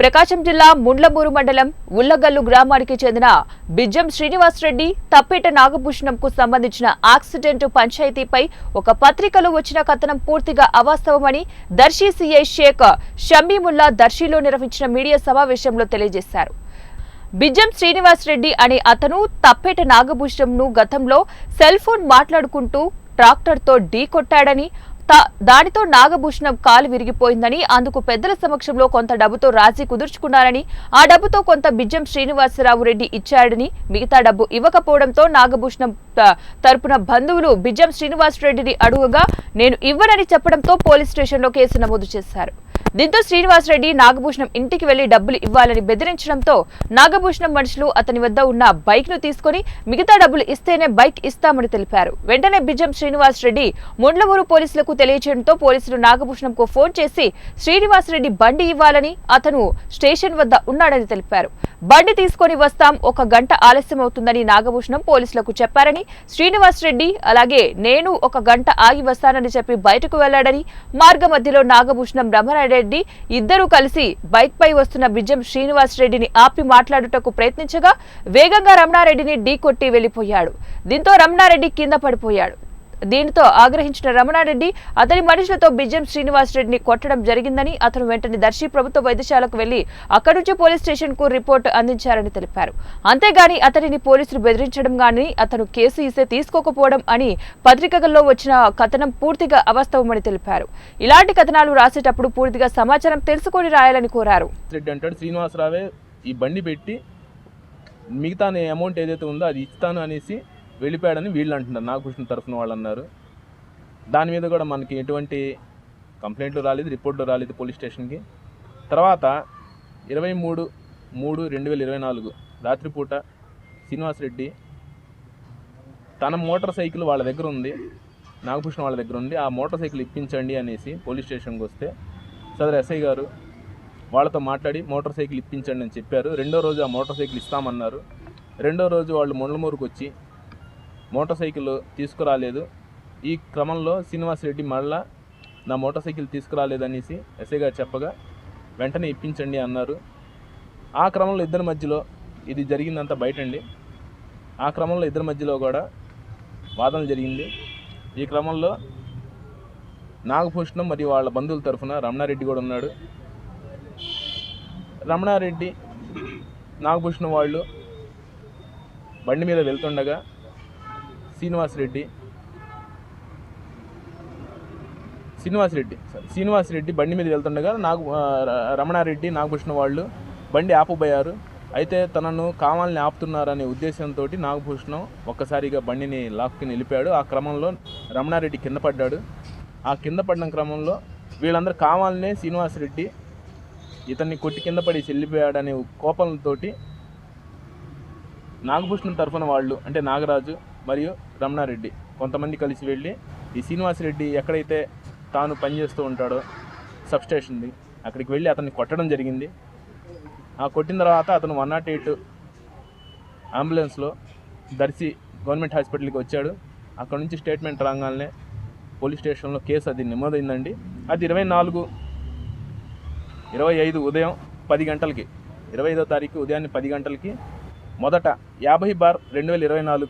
ప్రకాశం జిల్లా ముండ్లమూరు మండలం ఉల్లగల్లు గ్రామానికి చెందిన బిజ్జం శ్రీనివాసరెడ్డి తప్పేట నాగభూషణంకు సంబంధించిన యాక్సిడెంట్ పంచాయతీపై ఒక పత్రికలో వచ్చిన కథనం పూర్తిగా అవాస్తవమని దర్శి సిఐ షేక్ షమీముల్లా దర్శిలో నిర్వహించిన మీడియా సమావేశంలో తెలియజేశారు. బిజ్జం శ్రీనివాస్ రెడ్డి అనే అతను తప్పేట నాగభూషణంను గతంలో సెల్ ఫోన్ మాట్లాడుకుంటూ ట్రాక్టర్తో ఢీ కొట్టాడని దానితో నాగభూషణం కాలు విరిగిపోయిందని అందుకు పెద్దల సమక్షంలో కొంత డబ్బుతో రాజీ కుదుర్చుకున్నారని ఆ డబ్బుతో కొంత బిజ్జం శ్రీనివాసరావు రెడ్డి ఇచ్చాడని మిగతా డబ్బు ఇవ్వకపోవడంతో నాగభూషణం తరపున బంధువులు బిజ్జం శ్రీనివాస్ రెడ్డిని అడుగుగా నేను ఇవ్వనని చెప్పడంతో పోలీస్ స్టేషన్లో కేసు నమోదు చేశారు. దీంతో శ్రీనివాస్ రెడ్డి నాగభూషణం ఇంటికి వెళ్ళి డబ్బులు ఇవ్వాలని బెదిరించడంతో నాగభూషణం మనుషులు అతని వద్ద ఉన్న బైక్ను తీసుకుని మిగతా డబ్బులు ఇస్తేనే బైక్ ఇస్తామని తెలిపారు. వెంటనే బిజం శ్రీనివాస్ రెడ్డి పోలీసులకు తెలియజేయడంతో పోలీసులు నాగభూషణంకు ఫోన్ చేసి శ్రీనివాస్ రెడ్డి బండి ఇవ్వాలని అతను స్టేషన్ వద్ద ఉన్నాడని తెలిపారు. బండి తీసుకొని వస్తాం ఒక గంట ఆలస్యం అవుతుందని నాగభూషణం పోలీసులకు చెప్పారని శ్రీనివాస్ రెడ్డి అలాగే నేను ఒక గంట ఆగి వస్తానని చెప్పి బయటకు వెళ్ళాడని మార్గ మధ్యలో నాగభూషణం రమణారెడ్డి ఇద్దరూ కలిసి బైక్ పై వస్తున్న బిజ్జం శ్రీనివాస్ రెడ్డిని ఆపి మాట్లాడుటకు ప్రయత్నించగా వేగంగా రమణారెడ్డిని ఢీకొట్టి వెళ్ళిపోయాడు దీంతో రమణారెడ్డి కింద పడిపోయాడు. దీనితో ఆగ్రహించిన రమణారెడ్డి అతని మనుషులతో బిజ్జం శ్రీనివాస్ రెడ్డిని కొట్టడం జరిగిందని అతను వెంటనే దర్శి ప్రభుత్వ వైద్యశాలకు వెళ్ళి అక్కడి నుంచి పోలీస్ స్టేషన్కు రిపోర్ట్ అందించారని తెలిపారు. అంతేగాని అతనిని పోలీసులు బెదిరించడం గాని అతను కేసు ఇస్తే తీసుకోకపోవడం అని పత్రికల్లో వచ్చిన కథనం పూర్తిగా అవాస్తవమని తెలిపారు. ఇలాంటి కథనాలు రాసేటప్పుడు పూర్తిగా సమాచారం తెలుసుకొని రాయాలని కోరారు. శ్రీనివాసరావే ఈ బండి పెట్టి మిగతా అమౌంట్ ఏదైతే ఉందో అది ఇస్తాను అనేసి వెళ్ళిపోయాడని వీళ్ళు అంటున్నారు. నాగభూషణ్ తరఫున వాళ్ళు అన్నారు. దాని మీద కూడా మనకి ఎటువంటి కంప్లైంట్లు రాలేదు రిపోర్ట్లు రాలేదు పోలీస్ స్టేషన్కి. తర్వాత ఇరవై మూడు మూడు రెండు వేల ఇరవై నాలుగు రాత్రిపూట శ్రీనివాస్ రెడ్డి తన మోటార్ సైకిల్ వాళ్ళ దగ్గర ఉంది నాగభూషణ్ వాళ్ళ దగ్గర ఉంది. ఆ మోటార్ సైకిల్ ఇప్పించండి అనేసి పోలీస్ స్టేషన్కి వస్తే సదరు ఎస్ఐ గారు వాళ్ళతో మాట్లాడి మోటార్ సైకిల్ ఇప్పించండి అని చెప్పారు. రెండో రోజు ఆ మోటార్ సైకిల్ ఇస్తామన్నారు. రెండో రోజు వాళ్ళు మొండలమూరుకు వచ్చి మోటార్ సైకిల్ తీసుకురాలేదు. ఈ క్రమంలో శ్రీనివాస్ రెడ్డి మళ్ళా నా మోటార్ సైకిల్ తీసుకురాలేదనేసి ఎస్ఐ గారు చెప్పగా వెంటనే ఇప్పించండి అన్నారు. ఆ క్రమంలో ఇద్దరి మధ్యలో ఇది జరిగిందంతా బయటండి. ఆ క్రమంలో ఇద్దరి మధ్యలో కూడా వాదన జరిగింది. ఈ క్రమంలో నాగభూషణం మరియు వాళ్ళ బంధువుల తరఫున రమణారెడ్డి కూడా ఉన్నాడు. రమణారెడ్డి నాగభూషణం వాళ్ళు బండి మీద వెళ్తుండగా శ్రీనివాస్ రెడ్డి. శ్రీనివాస్ రెడ్డి సారీ శ్రీనివాస్ రెడ్డి బండి మీద వెళ్తుండగా నాగు రమణారెడ్డి నాగభూషణ వాళ్ళు బండి ఆపబోయారు. అయితే తనను కావాలని ఆపుతున్నారనే ఉద్దేశంతో నాగభూషణం ఒక్కసారిగా బండిని లాక్కుని వెళ్ళిపోయాడు ఆ క్రమంలో రమణారెడ్డి కింద పడ్డాడు. ఆ కింద పడిన క్రమంలో వీళ్ళందరూ కావాలనే శ్రీనివాస్ రెడ్డి ఇతన్ని కొట్టి కింద పడి వెళ్ళిపోయాడనే కోపంతో నాగభూషణం తరఫున వాళ్ళు అంటే నాగరాజు మరియు రమణారెడ్డి. కొంతమంది కలిసి వెళ్ళి ఈ శ్రీనివాసరెడ్డి ఎక్కడైతే తాను పనిచేస్తూ ఉంటాడో సబ్ స్టేషన్ది అక్కడికి వెళ్ళి అతన్ని కొట్టడం జరిగింది. ఆ కొట్టిన తర్వాత అతను వన్ నాట్ ఎయిట్ అంబులెన్స్లో దర్శి గవర్నమెంట్ హాస్పిటల్కి వచ్చాడు. అక్కడ నుంచి స్టేట్మెంట్ రాగానే పోలీస్ స్టేషన్లో కేసు అది నమోదైందండి. అది ఇరవై నాలుగు ఇరవై ఐదు ఉదయం పది గంటలకి ఇరవై ఐదో తారీఖు ఉదయాన్నే పది గంటలకి మొదట యాభై బార్ రెండు వేల ఇరవై నాలుగు